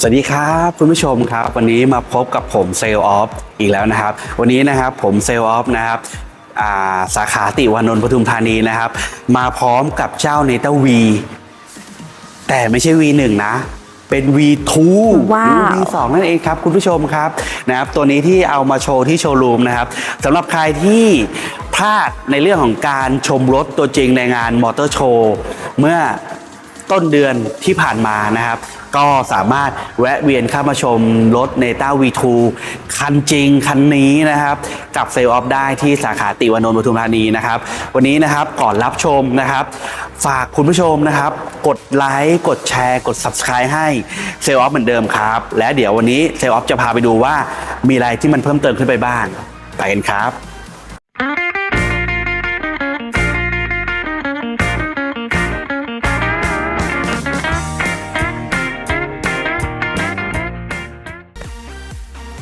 สวัสดีครับคุณผู้ชมครับ วันนี้มาพบกับผมเซลออฟอีกแล้วนะครับ วันนี้นะครับผมเซลออฟนะครับอ่าสาขาติวานนท์ปทุมธานีนะครับ มาพร้อมกับเจ้าเนต้าวีแต่ไม่ใช่ V1 นะเป็น V2 ว้าวหรือ V2 นั่นเองครับ คุณผู้ชมครับนะครับ ตัวนี้ที่เอามาโชว์ที่โชว์รูมนะครับสำหรับใครที่พลาดในเรื่องของการชมรถตัวจริงในงานมอเตอร์โชว์เมื่อต้นเดือนที่ผ่านมานะครับ ก็สามารถแวะเวียนเข้ามาชมรถ n e t a V2 คันจริงคันนี้นะครับ กับเซลออฟได้ที่สาขาติวานนท์ปทุมธานีนะครับ วันนี้นะครับก่อนรับชมนะครับ ฝากคุณผู้ชมนะครับ กดไลค์กดแชร์ กด Subscribe ให้เซลออฟเหมือนเดิมครับ และเดี๋ยววันนี้เซลออฟจะพาไปดูว่ามีอะไรที่มันเพิ่มเติมขึ้นไปบ้างไปกันครับ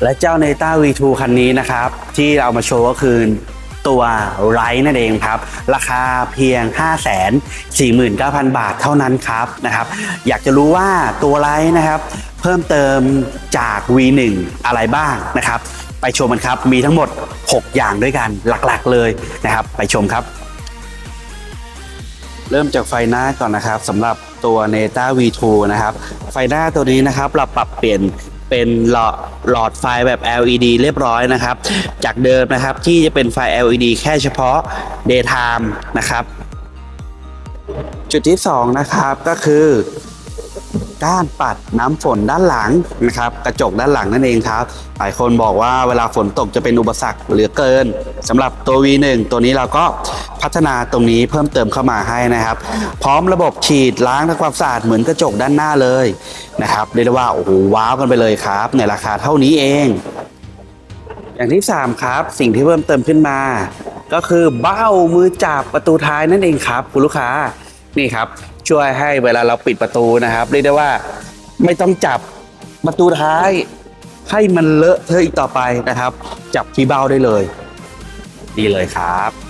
และเจ้า n e t a V2 คันนี้นะครับ ที่เรามาโชว์ก็คือตัวไรนั่นเองครับ ราคาเพียง 549,000 บาทเท่านั้นครับนะครับ อยากจะรู้ว่าตัวไรนะครับ เพิ่มเติมจาก V1 อะไรบ้างนะครับ ไปชมกันครับมีทั้งหมด 6 อย่างด้วยกันหลักๆเลยนะครับ ไปชมครับ เริ่มจากไฟหน้าก่อนนะครับสำหรับตัว n e t a V2 นะครับ ไฟหน้าตัวนี้นะครับเราปรับเปลี่ยน เป็นหลอดหลอดไฟแบบ LED เรียบร้อยนะครับ จากเดิมนะครับที่จะเป็นไฟ LED แค่เฉพาะ daytime นะครับ จุดที่ 2 นะครับก็คือก้านปัดน้ำฝนด้านหลังนะครับ กระจกด้านหลังนั่นเองครับ หลายคนบอกว่าเวลาฝนตกจะเป็นอุปสรรคเหลือเกินสำหรับตัว V1 ตัวนี้เราก็ พัฒนาตรงนี้เพิ่มเติมเข้ามาให้นะครับ พร้อมระบบฉีดล้างทำความสะอาดเหมือนกระจกด้านหน้าเลยนะครับเรียกได้ว่าโอ้โหว้าวกันไปเลยครับในราคาเท่านี้เอง อย่างที่ 3 ครับ สิ่งที่เพิ่มเติมขึ้นมา ก็คือเบ้ามือจับประตูท้ายนั่นเองครับคุณลูกค้านี่ครับ ช่วยให้เวลาเราปิดประตูนะครับเรียกได้ว่าไม่ต้องจับประตูท้ายให้มันเลอะเทอะอีกต่อไปนะครับ จับที่เบ้าได้เลย ดีเลยครับ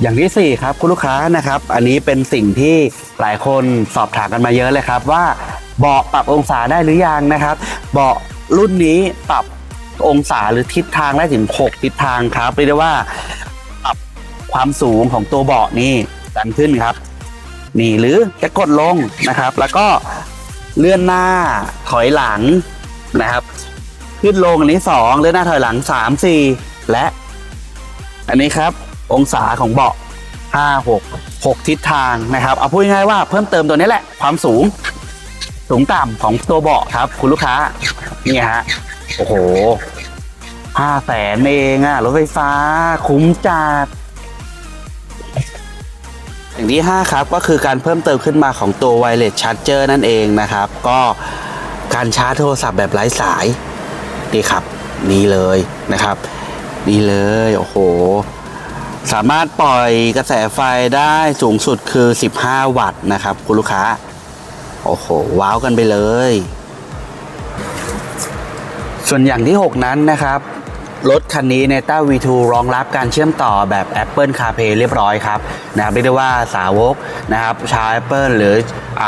อย่างที่ 4 ครับคุณลูกค้านะครับ อันนี้เป็นสิ่งที่หลายคนสอบถามกันมาเยอะเลยครับ ว่าเบาะปรับองศาได้หรือยังนะครับ เบาะรุ่นนี้ปรับองศาหรือทิศทางได้ถึง 6 ทิศทางครับเรียกได้ว่าปรับความสูงของตัวเบาะนี่ดันขึ้นครับ นี่หรือจะกดลงนะครับ แล้วก็เลื่อนหน้าถอยหลังนะครับ ขึ้นลงอันนี้ 2 เลื่อนหน้าถอยหลัง 3 4 และ อันนี้ครับ องศาของเบาะ5 6 6 ทิศทางนะครับเอาพูดง่ายๆว่าเพิ่มเติมตัวนี้แหละความสูง สูงต่ำของตัวเบาะครับ คุณลูกค้านี่ฮะโอ้โหห้าแสนเองอะรถไฟฟ้า คุ้มจัดอย่างที่ 5 ครับ ก็คือการเพิ่มเติมขึ้นมาของตัว Wireless Charger นั่นเองนะครับ ก็การชาร์จโทรศัพท์แบบไร้สาย นี่ครับ นี่เลยนะครับ นี่เลย โอ้โห สามารถปล่อยกระแสไฟได้สูงสุดคือ 15 วัตต์นะครับ คุณลูกค้า โอ้โห ว้าวกันไปเลย ส่วนอย่างที่ 6 นั้นนะครับ รถคันนี้ n e t a V2 รองรับการเชื่อมต่อแบบ Apple CarPlay เรียบร้อยครับนะครับเรียกได้ว่าสาวกนะครับชาว Apple หรืออ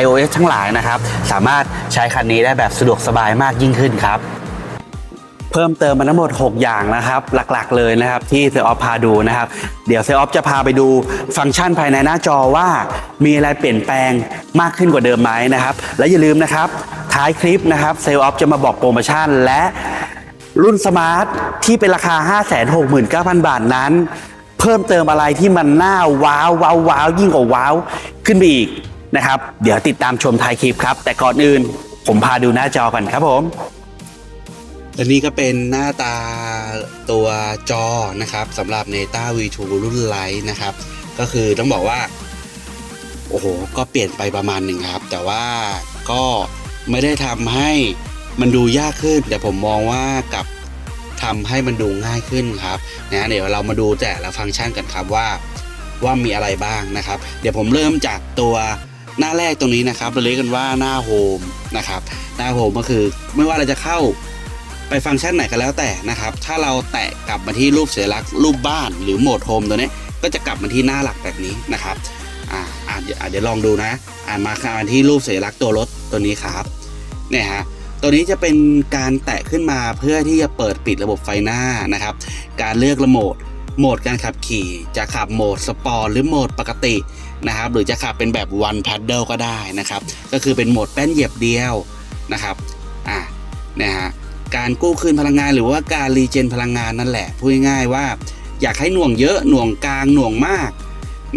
iOS ทั้งหลายนะครับ สามารถใช้คันนี้ได้แบบสะดวกสบายมากยิ่งขึ้นครับ เพิ่มเติมมาทั้งหมด 6 อย่างนะครับ หลักๆเลยนะครับที่เซออฟพาดูนะครับ เดี๋ยวเซออฟจะพาไปดูฟังก์ชันภายในหน้าจอว่า มีอะไรเปลี่ยนแปลงมากขึ้นกว่าเดิมไหมนะครับ และอย่าลืมนะครับ ท้ายคลิปนะครับเซลออฟจะมาบอกโปรโมชั่นและรุ่นสมาร์ทที่เป็นราคา 569,000 บาทนั้น เพิ่มเติมอะไรที่มันน่าว้าวว้าวว้าวยิ่งกว่าว้าวขึ้นไปอีกนะครับ เดี๋ยวติดตามชมท้ายคลิปครับ แต่ก่อนอื่นผมพาดูหน้าจอกันครับผม และนี่ก็เป็นหน้าตาตัวจอนะครับสำหรับ n e t a V2 รุ่นไลท์นะครับ ก็คือต้องบอกว่า โอ้โห ก็เปลี่ยนไปประมาณหนึ่งครับ แต่ว่าก็ไม่ได้ทำให้มันดูยากขึ้น แต่ผมมองว่ากับทำให้มันดูง่ายขึ้นครับนะเดี๋ยวเรามาดูแต่ละฟังก์ชันกันครับว่าว่ามีอะไรบ้างนะครับ เดี๋ยวผมเริ่มจากตัวหน้าแรกตรงนี้นะครับเราเรียกกันว่าหน้าโฮมนะครับหน้าโฮมก็คือไม่ว่าเราจะเข้า ไปฟังก์ชันไหนก็แล้วแต่นะครับ ถ้าเราแตะกลับมาที่รูปสัญลักษณ์รูปบ้านหรือโหมดโฮมตัวนี้ก็จะกลับมาที่หน้าหลักแบบนี้นะครับอ่าอ่าเดี๋ยวลองดูนะ อ่ามาค่ะที่รูปสัญลักษณ์ตัวรถตัวนี้ครับเนี่ยฮะตัวนี้จะเป็นการแตะขึ้นมาเพื่อที่จะเปิดปิดระบบไฟหน้านะครับ การเลือกระโหมดโหมดการขับขี่จะขับโหมดสปอร์ตหรือโหมดปกตินะครับ หรือจะขับเป็นแบบ one paddle ก็ได้นะครับ ก็คือเป็นโหมดแป้นเหยียบเดียวนะครับอะนะฮะ การกู้คืนพลังงานหรือว่าการรีเจนพลังงานนั่นแหละพูดง่ายๆว่า อยากให้หน่วงเยอะหน่วงกลางหน่วงมาก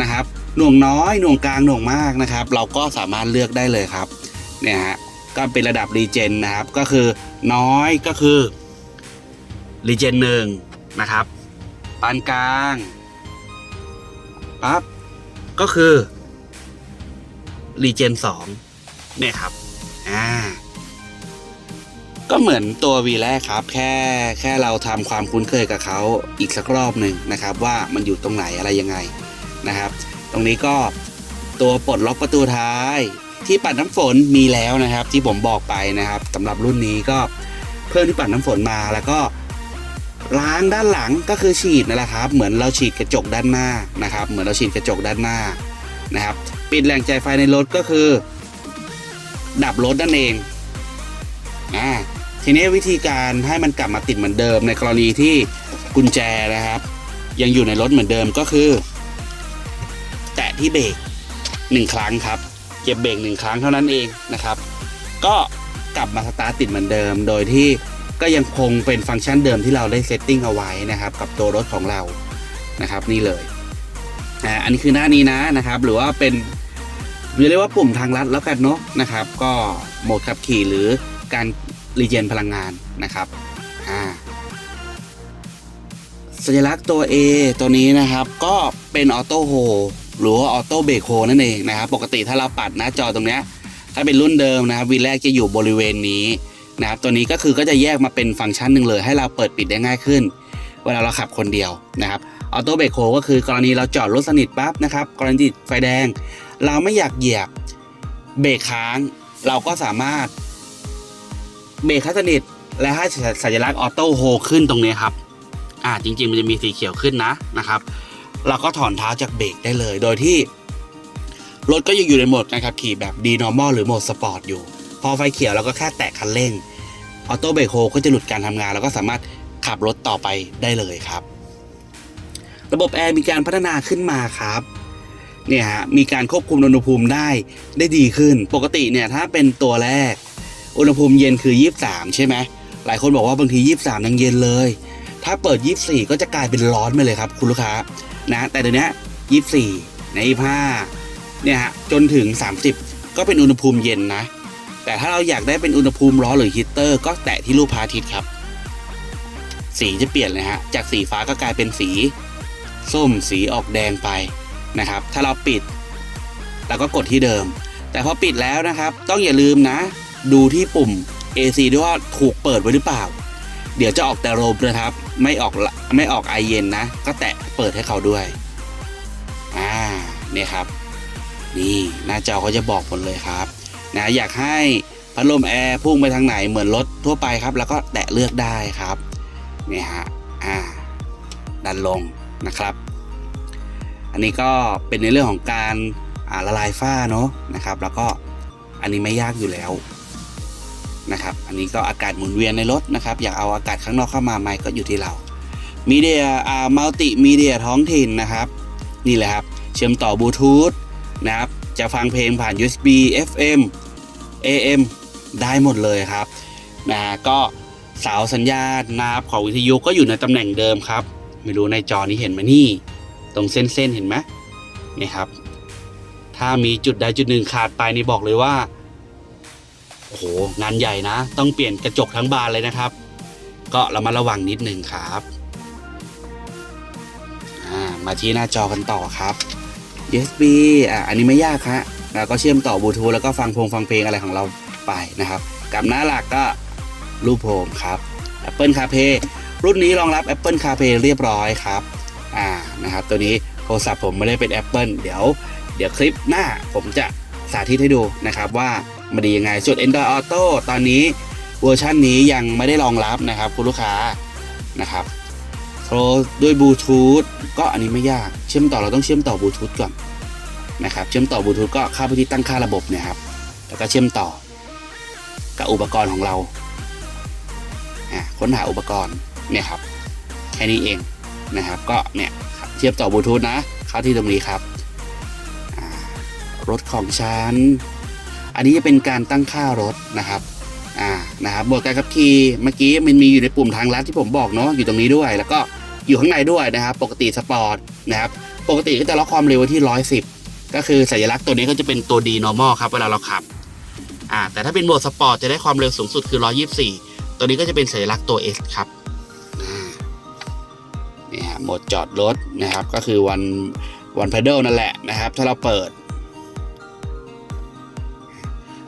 นะครับ หน่วงน้อยหน่วงกลางหน่วงมากนะครับ เราก็สามารถเลือกได้เลยครับเนี่ยฮะก็เป็นระดับรีเจนนะครับก็คือน้อยก็คือรีเจนหนึ่งนะครับปานกลางปั๊บก็คือรีเจนสองเนี่ยครับอ่า ก็เหมือนตัววีแรกครับ แค่แค่เราทำความคุ้นเคยกับเขาอีกสักรอบหนึ่งนะครับ ว่ามันอยู่ตรงไหนอะไรยังไงนะครับ ตรงนี้ก็ตัวปลดล็อกประตูท้าย ที่ปัดน้ำฝนมีแล้วนะครับ ที่ผมบอกไปนะครับสำหรับรุ่นนี้ก็เพิ่มที่ปัดน้ำฝนมาแล้วก็ล้างด้านหลังก็คือฉีดนั่นแหละครับ เหมือนเราฉีดกระจกด้านหน้านะครับ เหมือนเราฉีดกระจกด้านหน้านะครับ ปิดแหล่งจ่ายไฟในรถก็คือ ดับรถนั่นเองอ่า ทีนี้วิธีการให้มันกลับมาติดเหมือนเดิมในกรณีที่กุญแจนะครับ ยังอยู่ในรถเหมือนเดิมก็คือ แตะที่เบรกหนึ่งครั้งครับเก็บเบรกหนึ่งครั้งเท่านั้นเองนะครับ ก็กลับมาสตาร์ทติดเหมือนเดิม โดยที่ก็ยังคงเป็นฟังก์ชันเดิมที่เราได้เซตติ้งเอาไว้นะครับ กับตัวรถของเรานะครับ นี่เลยอ่าอันนี้คือหน้านี้นะนะครับ หรือว่าเป็นเรียกว่าปุ่มทางลัดแล้วกันเนาะนะครับ ก็โหมดขับขี่หรือการ รีเจนพลังงานนะครับอ่าสัญลักษณ์ตัว A ตัวนี้นะครับก็เป็นออโต้โฮหรือว่าออโต้เบรกโฮนั่นเองนะครับปกติถ้าเราปัดหน้าจอตรงเนี้ยถ้าเป็นรุ่นเดิมนะครับวีแรกจะอยู่บริเวณนี้นะครับตัวนี้ก็คือก็จะแยกมาเป็นฟังก์ชันหนึ่งเลย ให้เราเปิดปิดได้ง่ายขึ้น เวลาเราขับคนเดียวนะครับออโต้เบรกโฮก็คือกรณีเราจอดรถสนิทปั๊บนะครับกรณีไฟแดง เราไม่อยากเหยียบเบรกค้าง เราก็สามารถ เบรกให้สนิทและให้สัญลักษณ์ออโต้โฮขึ้นตรงนี้ครับ อ่าจริง ๆ มันจะมีสีเขียวขึ้นนะนะครับ เราก็ถอนเท้าจากเบรกได้เลย โดยที่รถก็ยังอยู่ในโหมดการขับขี่แบบ D normal หรือโหมดสปอร์ตอยู่ พอไฟเขียวเราก็แค่แตะคันเร่งออโต้เบรกโฮก็จะหลุดการทำงาน แล้วก็สามารถขับรถต่อไปได้เลยครับ ระบบแอร์มีการพัฒนาขึ้นมาครับเนี่ยฮะมีการควบคุมอุณหภูมิได้ได้ดีขึ้น ปกติเนี่ยถ้าเป็นตัวแรก อุณหภูมิเย็นคือ 23 ใช่ไหมหลายคนบอกว่าบางที 23ยังเย็นเลย ถ้าเปิด 24 ก็จะกลายเป็นร้อนไปเลยครับ คุณลูกค้านะแต่เดี๋ยวนี้24ใน25เนี่ยฮะจนถึง 30 ก็เป็นอุณหภูมิเย็นนะ แต่ถ้าเราอยากได้เป็นอุณหภูมิร้อนหรือฮีตเตอร์ก็แตะที่รูปพระอาทิตย์ครับ สีจะเปลี่ยนเลยฮะจากสีฟ้าก็กลายเป็นสี ส้มสีออกแดงไปนะครับ ถ้าเราปิดเราก็กดที่เดิม แต่พอปิดแล้วนะครับ ต้องอย่าลืมนะ ดูที่ปุ่ม AC ด้วยว่าถูกเปิดไว้หรือเปล่า เดี๋ยวจะออกแต่ลมนะครับ ไม่ออกไม่ออกไอเย็นนะ ก็แตะเปิดให้เขาด้วย อ่าเนี่ยครับ นี่หน้าจอเขาจะบอกหมดเลยครับ นะอยากให้พัดลมแอร์พุ่งไปทางไหนเหมือนรถทั่วไปครับ แล้วก็แตะเลือกได้ครับเนี่ยฮะอ่า ดันลงนะครับ อันนี้ก็เป็นในเรื่องของการละลายฝ้าเนาะนะครับ แล้วก็อันนี้ไม่ยากอยู่แล้ว นะครับ อันนี้ก็อากาศหมุนเวียนในรถนะครับ อยากเอาอากาศข้างนอกเข้ามาไหมก็อยู่ที่เรามีเดียอ่ามัลติมีเดียท้องถิ่นนะครับ นี่แหละครับ เชื่อมต่อบลูทูธนะครับ จะฟังเพลงผ่าน USB FM AM ได้หมดเลยครับ นะก็เสาสัญญาณนะครับของวิทยุก็อยู่ในตำแหน่งเดิมครับ ไม่รู้ในจอนี้เห็นไหมนี่ ตรงเส้นๆเห็นไหมนี่ครับ ถ้ามีจุดใดจุดหนึ่งขาดไปนี่บอกเลยว่า โอ้โหงานใหญ่นะ ต้องเปลี่ยนกระจกทั้งบานเลยนะครับ ก็เรามาระวังนิดนึงครับมาที่หน้าจอกันต่อครับ USB อะอันนี้ไม่ยากฮะแล้วก็เชื่อมต่อบลูทูธแล้วก็ฟังพงฟังเพลงอะไรของเราไปนะครับ กับหน้าหลักก็รูปโฮมครับ Apple CarPlay รุ่นนี้รองรับ Apple CarPlay เรียบร้อยครับ อ่านะครับ ตัวนี้โทรศัพท์ผมไม่ได้เป็น Apple เดี๋ยว เดี๋ยวคลิปหน้าผมจะสาธิตให้ดูนะครับว่า มันดียังไง ส่วน Android Auto ตอนนี้เวอร์ชันนี้ยังไม่ได้รองรับนะครับคุณลูกค้านะครับโทรด้วยบลูทูธก็อันนี้ไม่ยากเชื่อมต่อเราต้องเชื่อมต่อบลูทูธก่อนนะครับเชื่อมต่อบลูทูธก็เข้าไปที่ตั้งค่าระบบเนี่ยครับแล้วก็เชื่อมต่อ กับอุปกรณ์ของเราอะค้นหาอุปกรณ์เนี่ยครับแค่นี้เองนะครับก็เนี่ยครับเทียบต่อบลูทูธนะเข้าที่ตรงนี้ครับรถของฉัน อันนี้จะเป็นการตั้งค่ารถนะครับอ่านะครับโหมดการขับขี่เมื่อกี้มันมีอยู่ในปุ่มทางลัดที่ผมบอกเนาะอยู่ตรงนี้ด้วย แล้วก็อยู่ข้างในด้วยนะครับ ปกติสปอร์ตนะครับปกติก็จะล็อกความเร็วไว้ที่ 110 ก็คือสัญลักษณ์ตัวนี้ก็จะเป็นตัวดี normal ครับเวลาเราขับอ่าแต่ถ้าเป็นโหมดสปอร์ตจะได้ความเร็วสูงสุดคือ 124 ตัวนี้ก็จะเป็นสัญลักษณ์ตัว S ครับอ่านี่ฮะโหมดจอดรถนะครับก็คือวันวันพ a ด d l นั่นแหละนะครับ ถ้าเราเปิด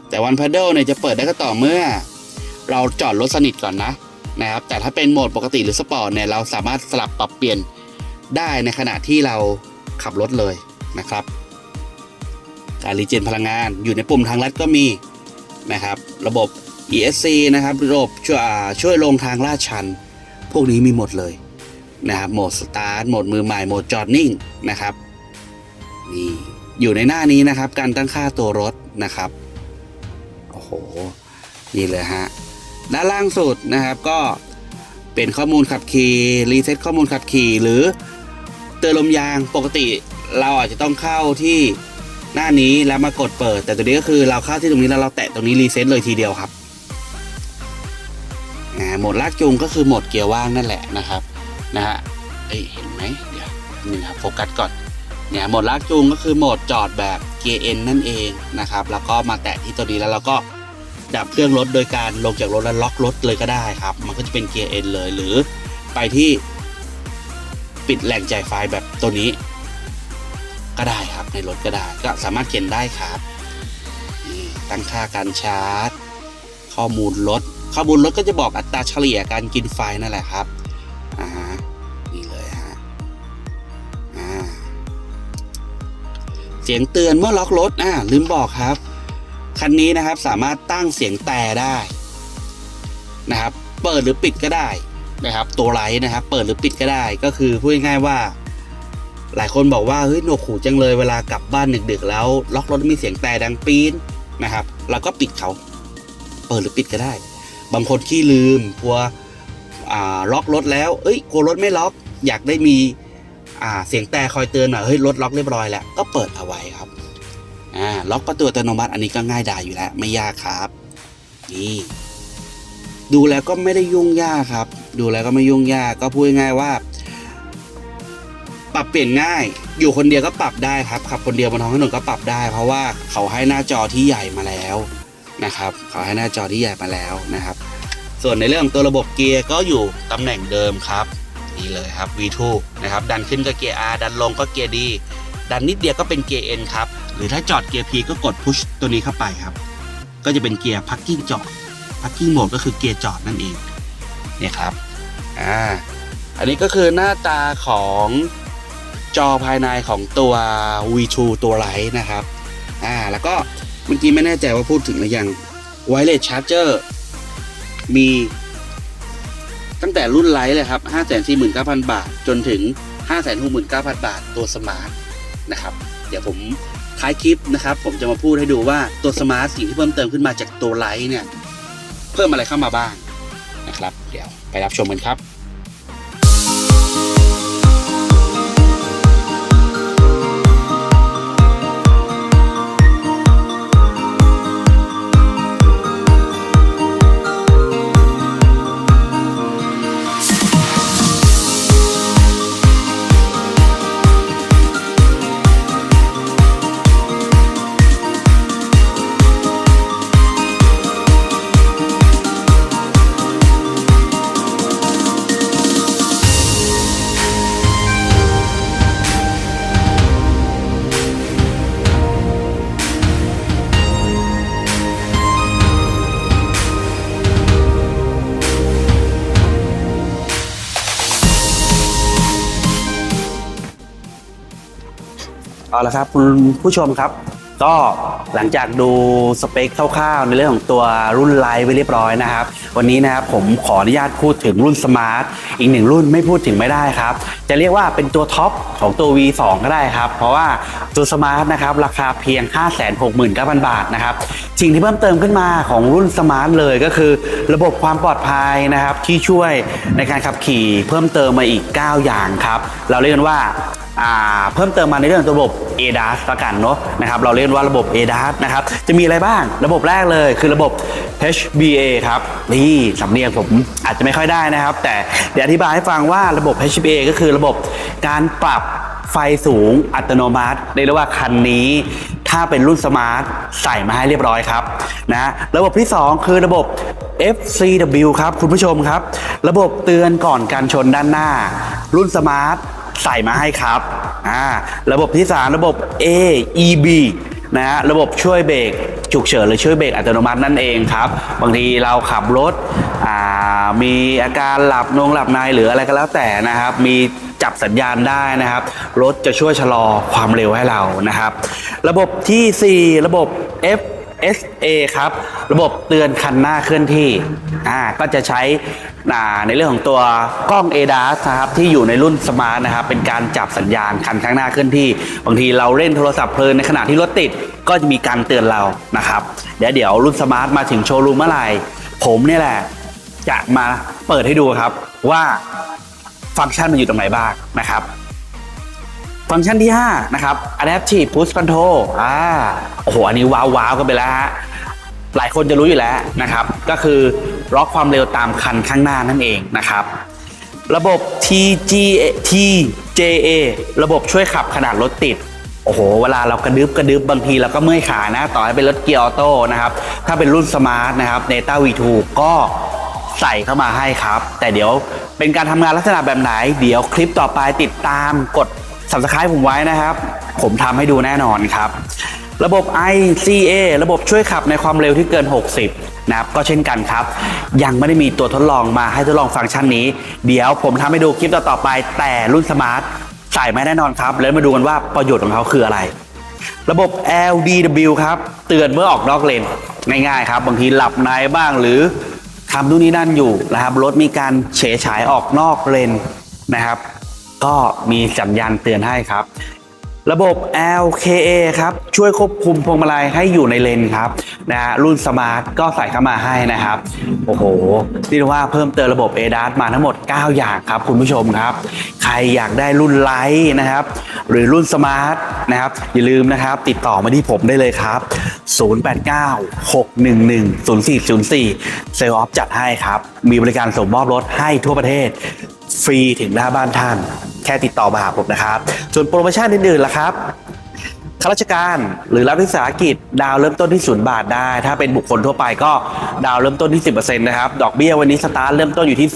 แต่วันพ a ด d l e เนี่ยจะเปิดได้ก็ต่อเมื่อ เราจอดรถสนิทก่อนนะนะครับ แต่ถ้าเป็นโหมดปกติหรือสปอร์ตเนี่ยเราสามารถสลับปรับเปลี่ยนได้ในขณะที่เราขับรถเลยนะครับ การรีเจนพลังงานอยู่ในปุ่มทางลัดก็มีนะครับ ระบบ ESC นะครับ ระบบช่วยช่วยลงทางลาดชัน พวกนี้มีหมดเลยนะครับโหมดสตาร์ทโหมดมือใหม่โหมดจอดนิ่งนะครับนี่อยู่ในหน้านี้นะครับ การตั้งค่าตัวรถนะครับ หนี่เลยฮะ ด้านล่างสุดนะครับก็เป็นข้อมูลขับขี่รีเซ็ตข้อมูลขับขี่หรือเตือนลมยางปกติเราอาจจะต้องเข้าที่หน้านี้แล้วมากดเปิด แต่ตัวนี้ก็คือเราเข้าที่ตรงนี้แล้วเราแตะตรงนี้รีเซ็ตเลยทีเดียวครับอ่าโหมดลากจูงก็คือโหมดเกียร์ว่างนั่นแหละนะครับนะฮะเอ้ยเห็นไหมเดี๋ยวนี่ครับโฟกัสก่อนเนี่ยโหมดลากจูงก็คือโหมดจอดแบบเกียร์เอ็นนั่นเองนะครับแล้วก็มาแตะที่ตัวนี้แล้วเราก็ ดับเครื่องรถโดยการลงจากรถแล้วล็อกรถเลยก็ได้ครับ มันก็จะเป็นเกียร์เอ็นเลยหรือไปที่ปิดแหล่งจ่ายไฟแบบตัวนี้ ก็ได้ครับในรถก็ได้ ก็สามารถเขียนได้ครับตั้งค่าการชาร์จ ข้อมูลรถข้อมูลรถก็จะบอกอัตราเฉลี่ยการกินไฟนั่นแหละครับอ่านี่เลยฮะอ่าเสียงเตือนเมื่อล็อกรถอ่าลืมบอกครับ คันนี้นะครับสามารถตั้งเสียงแต่ได้นะครับ เปิดหรือปิดก็ได้นะครับ ตัวไลท์นะครับ เปิดหรือปิดก็ได้ก็คือพูดง่ายๆว่า หลายคนบอกว่าเฮ้ยหนวกหูจังเลยเวลากลับบ้านดึกๆ แล้ว ล็อกรถมีเสียงแต่ดังปีนนะครับเราก็ปิดเขา เปิดหรือปิดก็ได้ บางคนขี้ลืมกลัวอ่าล็อกรถแล้ว เอ้ยกลัวรถไม่ล็อก อยากได้มีเสียงแต่คอยเตือนหน่อยเฮ้ยรถล็อกเรียบร้อยแล้วก็เปิดเอาไว้ครับ อ่าล็อกประตูอัตโนมัติอันนี้ก็ง่ายดายอยู่แล้ว ไม่ยากครับ นี่ ดูแล้วก็ไม่ได้ยุ่งยากครับ ดูแล้วก็ไม่ยุ่งยากก็พูดง่ายว่า ปรับเปลี่ยนง่าย อยู่คนเดียวก็ปรับได้ครับขับคนเดียวบนท้องถนนก็ปรับได้ เพราะว่าเขาให้หน้าจอที่ใหญ่มาแล้วนะครับเขาให้หน้าจอที่ใหญ่มาแล้วนะครับ ส่วนในเรื่องตัวระบบเกียร์ก็อยู่ตำแหน่งเดิมครับนี่เลยครับ V2 นะครับดันขึ้นก็เกียร์ R ดันลงก็เกียร์ D ดันนิดเดียวก็เป็นเกียร์ N ครับ หรือถ้าจอดเกียร์ P ก็กดพุชตัวนี้เข้าไปครับ ก็จะเป็นเกียร์พักกิ้งจอดพักกิ้งโหมดก็คือเกียร์จอดนั่นเองเนี่ยครับอ่าอันนี้ก็คือหน้าตาของจอภายในของตัว V2 ตัวไลท์นะครับอ่าแล้วก็เมื่อกี้ไม่แน่ใจว่าพูดถึงหรือยัง Wireless Charger มีตั้งแต่รุ่นไลท์เลยครับ 549,000 บาท จนถึง 569,000 บาท ตัวสมาร์ท นะครับ เดี๋ยวผมท้ายคลิปนะครับ ผมจะมาพูดให้ดูว่าตัวสมาร์ทสิ่งที่เพิ่มเติมขึ้นมาจากตัวไลท์เนี่ย เพิ่มอะไรเข้ามาบ้างนะครับ เดี๋ยวไปรับชมกันครับ เอาละครับคุณผู้ชมครับ ก็หลังจากดูสเปคคร่าวๆ ในเรื่องของตัวรุ่นไลท์ไปเรียบร้อยนะครับ วันนี้นะครับผมขออนุญาตพูดถึงรุ่นสมาร์ทอีกหนึ่งรุ่นไม่พูดถึงไม่ได้ครับ จะเรียกว่าเป็นตัวท็อปของตัว V2 ก็ได้ครับ เพราะว่าตัวสมาร์ทนะครับราคาเพียง 569,000 บาทนะครับสิ่งที่เพิ่มเติมขึ้นมาของรุ่นสมาร์ทเลยก็คือ ระบบความปลอดภัยนะครับที่ช่วยในการขับขี่เพิ่มเติมมาอีก 9 อย่างครับ เราเรียกกันว่าอ่า เพิ่มเติมมาในเรื่องระบบ ADAS ละกันเนาะนะครับเราเรียกว่าระบบ ADAS นะครับจะมีอะไรบ้างระบบแรกเลยคือระบบ HBA ครับนี่สำเนียงผมอาจจะไม่ค่อยได้นะครับ แต่เดี๋ยวอธิบายให้ฟังว่าระบบ HBA ก็คือระบบการปรับไฟสูงอัตโนมัติเรียกได้ว่าคันนี้ ถ้าเป็นรุ่นสมาร์ทใส่มาให้เรียบร้อยครับนะระบบที่ 2 คือระบบ FCW ครับคุณผู้ชมครับ ระบบเตือนก่อนการชนด้านหน้า รุ่นสมาร์ท ใส่มาให้ครับอ่าระบบที่ 3 ระบบ AEB นะฮะระบบช่วยเบรกฉุกเฉินหรือช่วยเบรกอัตโนมัตินั่นเองครับ บางทีเราขับรถอ่ามีอาการหลับนงหลับในหรืออะไรก็แล้วแต่นะครับ มีจับสัญญาณได้นะครับ รถจะช่วยชะลอความเร็วให้เรานะครับ ระบบทีสี่4 ระบบ F SA ครับ ระบบเตือนคันหน้าเคลื่อนที่อ่าก็จะใช้อ่าในเรื่องของตัวกล้อง ADAS นะครับที่อยู่ในรุ่นสมาร์ทนะครับเป็นการจับสัญญาณคันข้างหน้าเคลื่อนที่ บางทีเราเล่นโทรศัพท์เพลินในขณะที่รถติดก็จะมีการเตือนเรานะครับเดี๋ยวเดี๋ยวรุ่นสมาร์ทมาถึงโชว์รูมเมื่อไหร่ผมเนี่ยแหละจะมาเปิดให้ดูครับว่าฟังก์ชันมันอยู่ตรงไหนบ้างนะครับ ฟังก์ชันที่ 5 นะครับ Adaptive Push Control อ่าโอ้โห อันนี้ว้าวว้าวกันไปแล้วฮะหลายคนจะรู้อยู่แล้วนะครับ ก็คือล็อกความเร็วตามคันข้างหน้านั่นเองนะครับ ระบบ TG TJA ระบบช่วยขับขนาดรถติด โอ้โห เวลาเรากระดึบกระดึบบางทีเราก็เมื่อยขานะ ต่อให้เป็นรถเกียร์ออโต้นะครับ ถ้าเป็นรุ่นสมาร์ทนะครับ Neta V2 ก็ใส่เข้ามาให้ครับ แต่เดี๋ยวเป็นการทำงานลักษณะแบบไหน เดี๋ยวคลิปต่อไปติดตามกด subscribe ผมไว้นะครับ ผมทำให้ดูแน่นอนครับ ระบบ ICA ระบบช่วยขับในความเร็วที่เกิน 60 นะครับ ก็เช่นกันครับ ยังไม่ได้มีตัวทดลองมาให้ทดลองฟังก์ชันนี้ เดี๋ยวผมทำให้ดูคลิปต่อๆไป แต่รุ่นสมาร์ทใส่ไม่แน่นอนครับ แล้วมาดูกันว่าประโยชน์ของเขาคืออะไร ระบบ LDW ครับ เตือนเมื่อออกนอกเลนง่ายๆครับ บางทีหลับในบ้างหรือทำนู่นนี่นั่นอยู่นะครับ รถมีการเฉยฉายออกนอกเลนนะครับ ก็มีสัญญาณเตือนให้ครับ ระบบ LKA ครับ ช่วยควบคุมพวงมาลัยให้อยู่ในเลนครับนะฮะรุ่นสมาร์ทก็ใส่เข้ามาให้นะครับ โอ้โหเรียกว่าเพิ่มเติมระบบ ADAS มาทั้งหมด 9 อย่างครับคุณผู้ชมครับ ใครอยากได้รุ่นไลท์นะครับ หรือรุ่นสมาร์ทนะครับ อย่าลืมนะครับ ติดต่อมาที่ผมได้เลยครับ 089-611-0404 เซลล์ออฟจัดให้ครับ มีบริการส่งมอบรถให้ทั่วประเทศ ฟรีถึงหน้าบ้านท่าน ค่ติดต่อมาหาผมนะครับส่วนโปรโมชั่นอื่นๆล่ะครับข้าราชการหรือรัฐวิสาหกิจดาวเริ่มต้นที่ศูนย์บาทได้ ถ้าเป็นบุคคลทั่วไปก็ดาวเริ่มต้นที่ 10%นะครับดอกเบี้ยวันนี้สตาร์ทเริ่มต้นอยู่ที่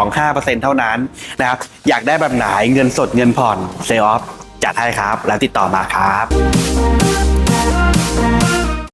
2.25%เท่านั้นนะครับอยากได้แบบไหนเงินสดเงินผ่อนเซลล์ออฟจัดให้ครับ แล้วติดต่อมาครับ